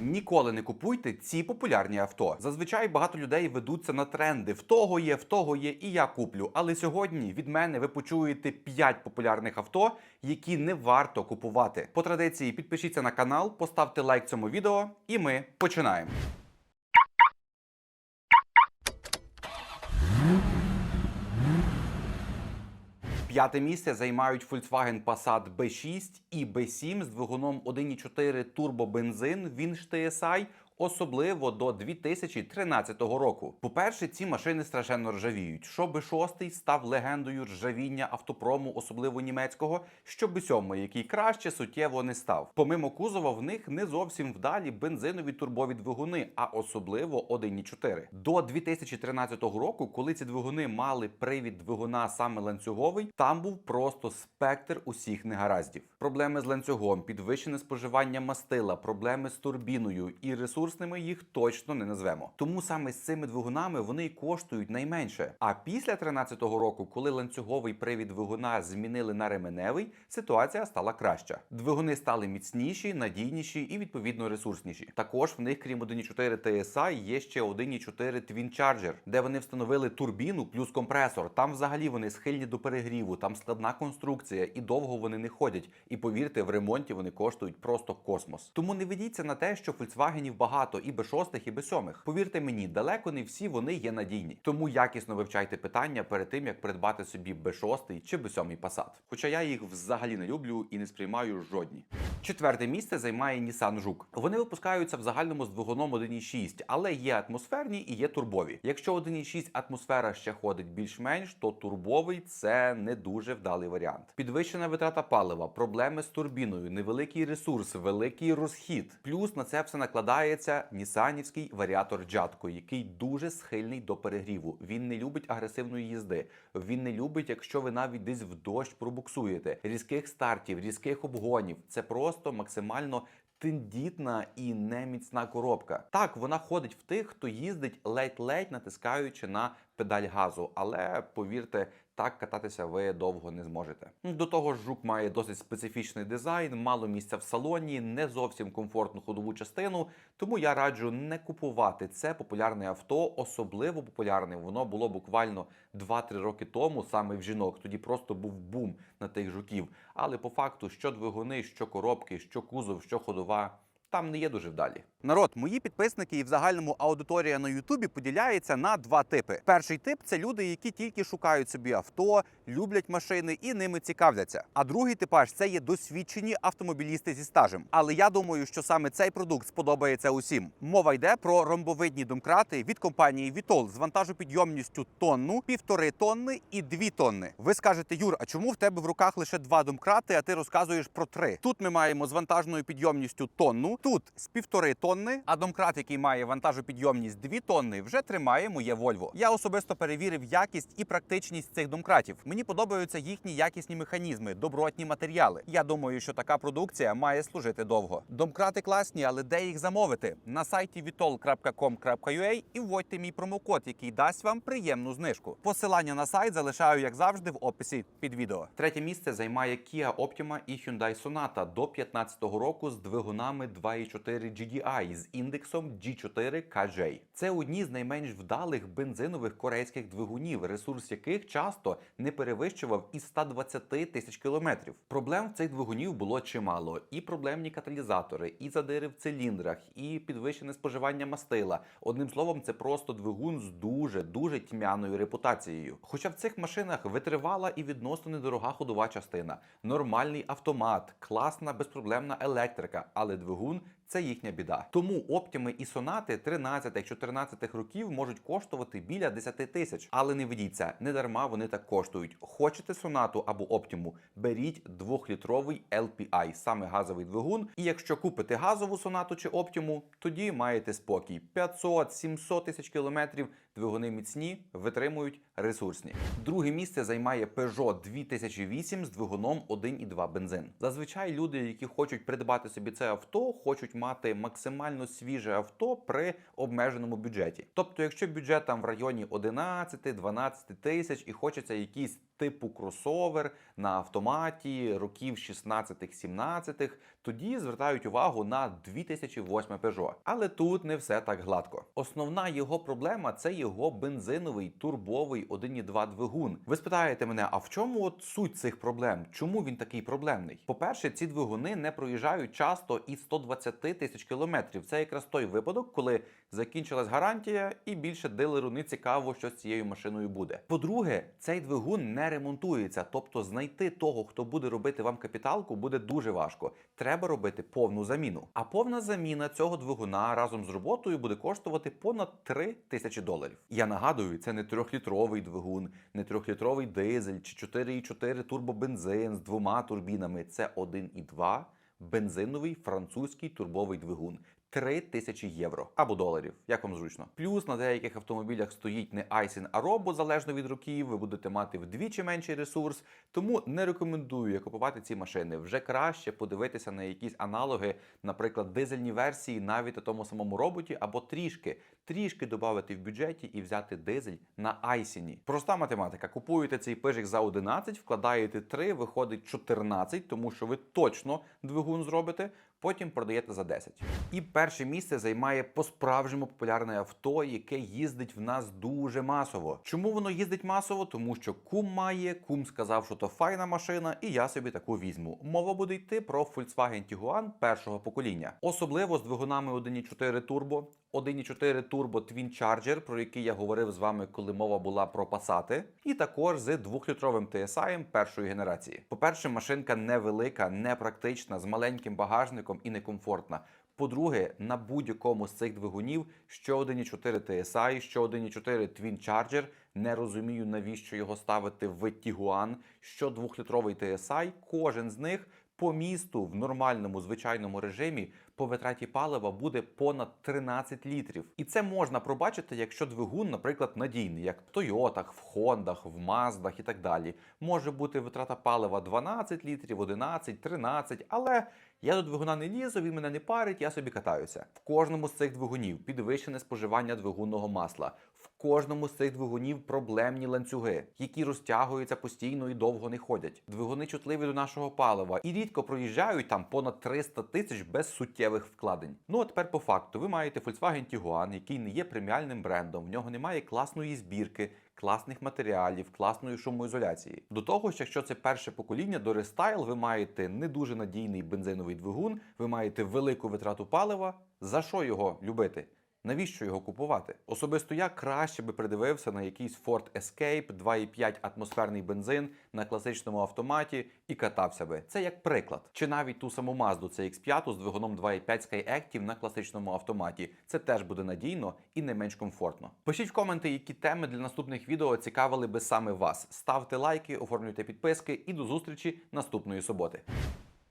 Ніколи не купуйте ці популярні авто. Зазвичай багато людей ведуться на тренди. В того є, в того є, і я куплю. Але сьогодні від мене ви почуєте 5 популярних авто, які не варто купувати. По традиції підпишіться на канал, поставте лайк цьому відео, і ми починаємо. П'яте місце займають Volkswagen Passat B6 і B7 з двигуном 1.4 турбобензин, він ж TSI, особливо до 2013 року. По-перше, ці машини страшенно ржавіють. Що B6 став легендою ржавіння автопрому, особливо німецького, що B7, який краще суттєво не став. Помимо кузова, в них не зовсім вдалі бензинові турбові двигуни, а особливо 1.4. До 2013 року, коли ці двигуни мали привід двигуна саме ланцюговий, там був просто спектр усіх негараздів. Проблеми з ланцюгом, підвищене споживання мастила, проблеми з турбіною і ресурсними їх точно не назвемо. Тому саме з цими двигунами вони й коштують найменше. А після 2013 року, коли ланцюговий привід двигуна змінили на ременевий, ситуація стала краща. Двигуни стали міцніші, надійніші і відповідно ресурсніші. Також в них, крім 1.4 TSI, є ще 1.4 Twin Charger, де вони встановили турбіну плюс компресор. Там взагалі вони схильні до перегріву, там складна конструкція, і довго вони не ходять. І повірте, в ремонті вони коштують просто космос. Тому не ведіться на те, що Volkswagenів багато і B6, і B7. Повірте мені, далеко не всі вони є надійні. Тому якісно вивчайте питання перед тим, як придбати собі B6 чи B7 Passat. Хоча я їх взагалі не люблю і не сприймаю жодні. Четверте місце займає Nissan Juke. Вони випускаються в загальному з двигуном 1.6, але є атмосферні і є турбові. Якщо 1.6 атмосфера ще ходить більш-менш, то турбовий це не дуже вдалий варіант. Підвищена витрата палива, проблеми з турбіною, невеликий ресурс, великий розхід. Плюс на це все накладається нісанівський варіатор Джатко, який дуже схильний до перегріву. Він не любить агресивної їзди. Він не любить, якщо ви навіть десь в дощ пробуксуєте. Різких стартів, різких обгонів. Це просто максимально. Тендітна і неміцна коробка. Так, вона ходить в тих, хто їздить ледь-ледь натискаючи на педаль газу, але повірте, так кататися ви довго не зможете. До того ж, жук має досить специфічний дизайн, мало місця в салоні, не зовсім комфортну ходову частину. Тому я раджу не купувати це популярне авто, особливо популярне. Воно було буквально 2-3 роки тому, саме в жінок. Тоді просто був бум на тих жуків. Але по факту, що двигуни, що коробки, що кузов, що ходова. Там не є дуже вдалі. Народ, мої підписники і в загальному аудиторія на Ютубі поділяється на два типи. Перший тип це люди, які тільки шукають собі авто, люблять машини і ними цікавляться. А другий типаж це є досвідчені автомобілісти зі стажем. Але я думаю, що саме цей продукт сподобається усім. Мова йде про ромбовидні домкрати від компанії Vitol з вантажопідйомністю тонну, півтори тонни і дві тонни. Ви скажете, Юр, а чому в тебе в руках лише два домкрати, а ти розказуєш про три? Тут ми маємо з вантажною підйомністю тонну, тут з півтори тонни, а домкрат, який має вантажопідйомність 2 тонни, вже тримає моє Volvo. Я особисто перевірив якість і практичність цих домкратів. Мені подобаються їхні якісні механізми, добротні матеріали. Я думаю, що така продукція має служити довго. Домкрати класні, але де їх замовити? На сайті vitol.com.ua і вводьте мій промокод, який дасть вам приємну знижку. Посилання на сайт залишаю, як завжди, в описі під відео. Третє місце займає Kia Optima і Hyundai Sonata до 2015 року з двигунами 2.4 GDI з індексом G4KJ. Це одні з найменш вдалих бензинових корейських двигунів, ресурс яких часто не перевищував і 120 тисяч кілометрів. Проблем в цих двигунів було чимало: і проблемні каталізатори, і задири в циліндрах, і підвищене споживання мастила. Одним словом, це просто двигун з дуже дуже тьмяною репутацією. Хоча в цих машинах витривала і відносно недорога ходова частина, нормальний автомат, класна безпроблемна електрика, але двигун це їхня біда. Тому оптіми і сонати 13-14 років можуть коштувати біля 10 тисяч. Але не ведіться, не дарма вони так коштують. Хочете сонату або оптіму, беріть 2-літровий LPI, саме газовий двигун. І якщо купите газову сонату чи оптіму, тоді маєте спокій. 500-700 тисяч кілометрів. Двигуни міцні, витримують ресурсні. Друге місце займає Peugeot 2008 з двигуном 1,2 бензин. Зазвичай люди, які хочуть придбати собі це авто, хочуть мати максимально свіже авто при обмеженому бюджеті. Тобто, якщо бюджет там в районі 11-12 тисяч і хочеться якийсь типу кросовер на автоматі років 16-17, тоді звертають увагу на 2008 Peugeot. Але тут не все так гладко. Основна його проблема це його бензиновий турбовий 1.2 двигун. Ви спитаєте мене, а в чому от суть цих проблем? Чому він такий проблемний? По-перше, ці двигуни не проїжджають часто і 120 тисяч кілометрів. Це якраз той випадок, коли закінчилась гарантія, і більше дилеру не цікаво, що з цією машиною буде. По-друге, цей двигун не ремонтується, тобто знайти того, хто буде робити вам капіталку, буде дуже важко. Треба робити повну заміну. А повна заміна цього двигуна разом з роботою буде коштувати понад 3 тисячі доларів. Я нагадую, це не трьохлітровий двигун, не трьохлітровий дизель чи 4,4 турбобензин з двома турбінами. Це 1,2 бензиновий французький турбовий двигун. 3 тисячі євро або доларів, як вам зручно. Плюс на деяких автомобілях стоїть не Айсін, а робо, залежно від років. Ви будете мати вдвічі менший ресурс. Тому не рекомендую купувати ці машини. Вже краще подивитися на якісь аналоги, наприклад, дизельні версії, навіть на тому самому роботі, або трішки, трішки додати в бюджеті і взяти дизель на Айсіні. Проста математика. Купуєте цей пижик за 11, вкладаєте 3, виходить 14, тому що ви точно двигун зробите. Потім продаєте за 10. І перше місце займає по-справжньому популярне авто, яке їздить в нас дуже масово. Чому воно їздить масово? Тому що кум має, кум сказав, що то файна машина, і я собі таку візьму. Мова буде йти про Volkswagen Tiguan першого покоління, особливо з двигунами 1.4 турбо, 1.4 турбо Twin Charger, про який я говорив з вами, коли мова була про Passat, і також з 2-літровим TSI першої генерації. По-перше, машинка невелика, непрактична, з маленьким багажником і некомфортна. По-друге, на будь-якому з цих двигунів, що 1.4 TSI, що 1.4 Twin Charger, не розумію, навіщо його ставити в Tiguan, що 2-літровий TSI, кожен з них по місту в нормальному звичайному режимі по витраті палива буде понад 13 літрів. І це можна пробачити, якщо двигун, наприклад, надійний, як в Тойотах, в Хондах, в Маздах і так далі. Може бути витрата палива 12 літрів, 11, 13, але я до двигуна не лізу, він мене не парить, я собі катаюся. В кожному з цих двигунів підвищене споживання двигунного масла. В кожному з цих двигунів проблемні ланцюги, які розтягуються постійно і довго не ходять. Двигуни чутливі до нашого палива і рідко проїжджають там понад 300 тисяч без суттєвих вкладень. Ну а тепер по факту, ви маєте Volkswagen Tiguan, який не є преміальним брендом, в нього немає класної збірки. Класних матеріалів, класної шумоізоляції. До того ж, якщо це перше покоління до рестайл, ви маєте не дуже надійний бензиновий двигун, ви маєте велику витрату палива. За що його любити? Навіщо його купувати? Особисто я краще би придивився на якийсь Ford Escape 2,5 атмосферний бензин на класичному автоматі і катався би. Це як приклад. Чи навіть ту саму Mazda CX-5 з двигуном 2,5 Skyactiv на класичному автоматі. Це теж буде надійно і не менш комфортно. Пишіть в коменти, які теми для наступних відео цікавили би саме вас. Ставте лайки, оформлюйте підписки і до зустрічі наступної суботи.